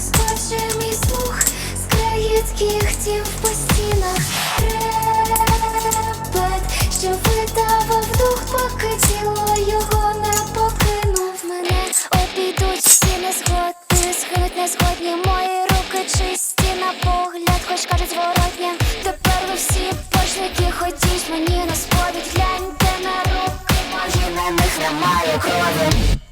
розпаче мій слух з країцьких тів по стінах трепет, що видавав дух, поки тіло його не покинув мене. Обійдуть всі незгоди, схилить незгодні мої руки чисті на погляд, хоч кажуть зворотня. Тепер ви всі пошлики ходіть мені на сповідь гляньте на руки, мої на них немає крові.